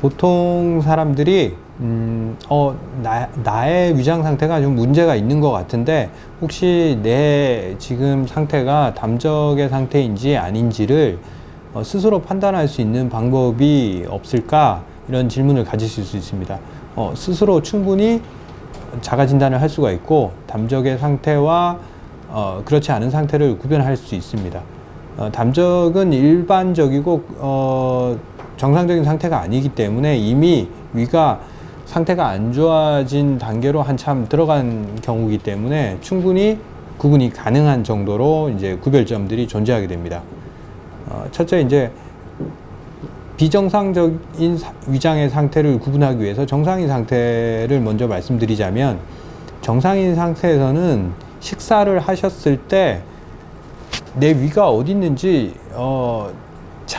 보통 사람들이 음, 어, 나, 나의 위장 상태가 좀 문제가 있는 것 같은데 혹시 내 지금 상태가 담적의 상태인지 아닌지를 어, 스스로 판단할 수 있는 방법이 없을까 이런 질문을 가지실 수 있습니다. 어, 스스로 충분히 자가 진단을 할 수가 있고 담적의 상태와 어, 그렇지 않은 상태를 구별할 수 있습니다. 어, 담적은 일반적이고 어, 정상적인 상태가 아니기 때문에 이미 위가 상태가 안 좋아진 단계로 한참 들어간 경우이기 때문에 충분히 구분이 가능한 정도로 이제 구별점들이 존재하게 됩니다. 어, 첫째 이제 비정상적인 사- 위장의 상태를 구분하기 위해서 정상인 상태를 먼저 말씀드리자면 정상인 상태에서는 식사를 하셨을 때 내 위가 어디 있는지 어,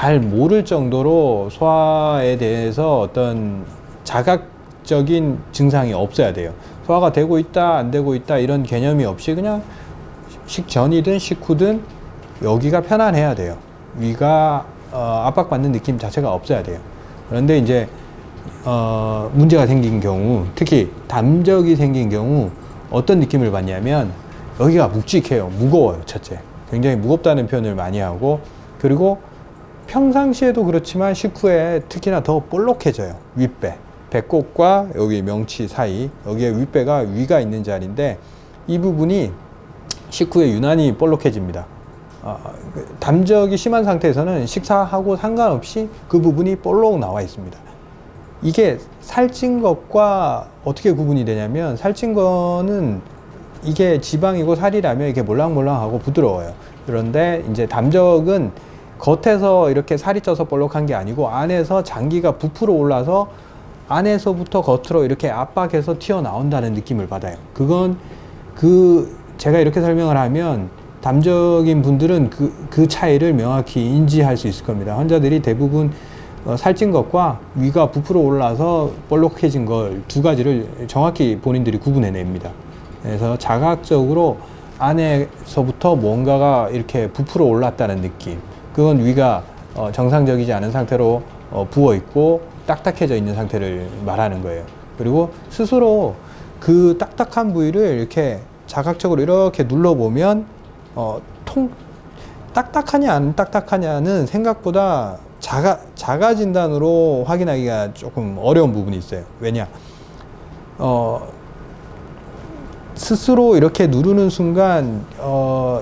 잘 모를 정도로 소화에 대해서 어떤 자각적인 증상이 없어야 돼요. 소화가 되고 있다, 안 되고 있다 이런 개념이 없이 그냥 식전이든 식후든 여기가 편안해야 돼요. 위가 어, 압박받는 느낌 자체가 없어야 돼요. 그런데 이제 어, 문제가 생긴 경우, 특히 담적이 생긴 경우 어떤 느낌을 받냐면 여기가 묵직해요. 무거워요. 첫째. 굉장히 무겁다는 표현을 많이 하고 그리고 평상시에도 그렇지만 식후에 특히나 더 볼록해져요. 윗배. 배꼽과 여기 명치 사이 여기에 윗배가 위가 있는 자리인데 이 부분이 식후에 유난히 볼록해집니다. 아, 그 담적이 심한 상태에서는 식사하고 상관없이 그 부분이 볼록 나와 있습니다. 이게 살찐 것과 어떻게 구분이 되냐면 살찐 거는 이게 지방이고 살이라면 이렇게 몰랑몰랑하고 부드러워요. 그런데 이제 담적은 겉에서 이렇게 살이 쪄서 볼록한 게 아니고 안에서 장기가 부풀어 올라서 안에서부터 겉으로 이렇게 압박해서 튀어나온다는 느낌을 받아요. 그건 그 제가 이렇게 설명을 하면 담적인 분들은 그, 그 차이를 명확히 인지할 수 있을 겁니다. 환자들이 대부분 어, 살찐 것과 위가 부풀어 올라서 볼록해진 걸 두 가지를 정확히 본인들이 구분해냅니다. 그래서 자각적으로 안에서부터 뭔가가 이렇게 부풀어 올랐다는 느낌. 그건 위가 어, 정상적이지 않은 상태로 어, 부어 있고 딱딱해져 있는 상태를 말하는 거예요. 그리고 스스로 그 딱딱한 부위를 이렇게 자각적으로 이렇게 눌러보면 어, 통 딱딱하냐 안 딱딱하냐는 생각보다 자가 자가 진단으로 확인하기가 조금 어려운 부분이 있어요. 왜냐? 어, 스스로 이렇게 누르는 순간 어,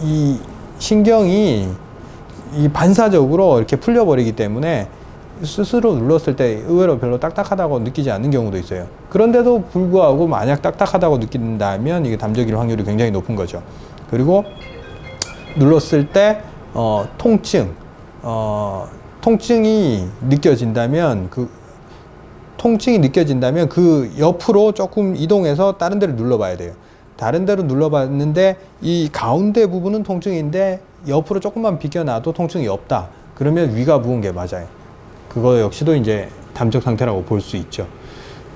이 신경이 이 반사적으로 이렇게 풀려버리기 때문에 스스로 눌렀을 때 의외로 별로 딱딱하다고 느끼지 않는 경우도 있어요. 그런데도 불구하고 만약 딱딱하다고 느낀다면 이게 담적일 확률이 굉장히 높은 거죠. 그리고 눌렀을 때 어, 통증, 어, 통증이 느껴진다면 그 통증이 느껴진다면 그 옆으로 조금 이동해서 다른 데를 눌러봐야 돼요. 다른 데로 눌러봤는데 이 가운데 부분은 통증인데 옆으로 조금만 비껴놔도 통증이 없다. 그러면 위가 부은 게 맞아요. 그거 역시도 이제 담적 상태라고 볼 수 있죠.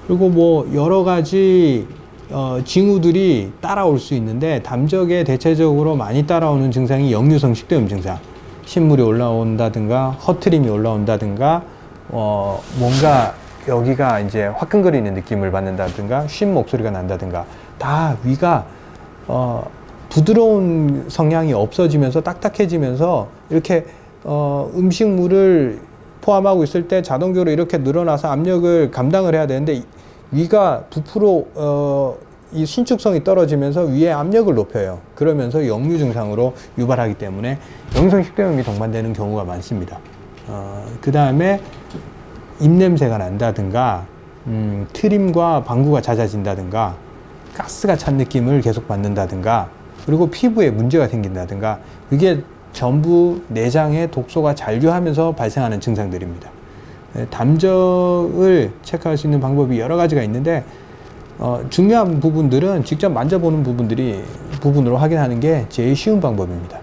그리고 뭐 여러 가지 어, 징후들이 따라올 수 있는데 담적에 대체적으로 많이 따라오는 증상이 역류성 식도염 증상. 신물이 올라온다든가 허트림이 올라온다든가 어, 뭔가 여기가 이제 화끈거리는 느낌을 받는다든가 쉰 목소리가 난다든가 다 위가 어, 부드러운 성향이 없어지면서 딱딱해지면서 이렇게 어, 음식물을 포함하고 있을 때 자동적으로 이렇게 늘어나서 압력을 감당을 해야 되는데 이- 위가 부풀어 어, 이 신축성이 떨어지면서 위에 압력을 높여요. 그러면서 역류 증상으로 유발하기 때문에 영성 식도염이 동반되는 경우가 많습니다. 어, 그 다음에 입냄새가 난다든가 음, 트림과 방구가 잦아진다든가 가스가 찬 느낌을 계속 받는다든가 그리고 피부에 문제가 생긴다든가 그게 전부 내장에 독소가 잔류하면서 발생하는 증상들입니다. 예, 담적을 체크할 수 있는 방법이 여러 가지가 있는데 어, 중요한 부분들은 직접 만져보는 부분들이 부분으로 확인하는 게 제일 쉬운 방법입니다.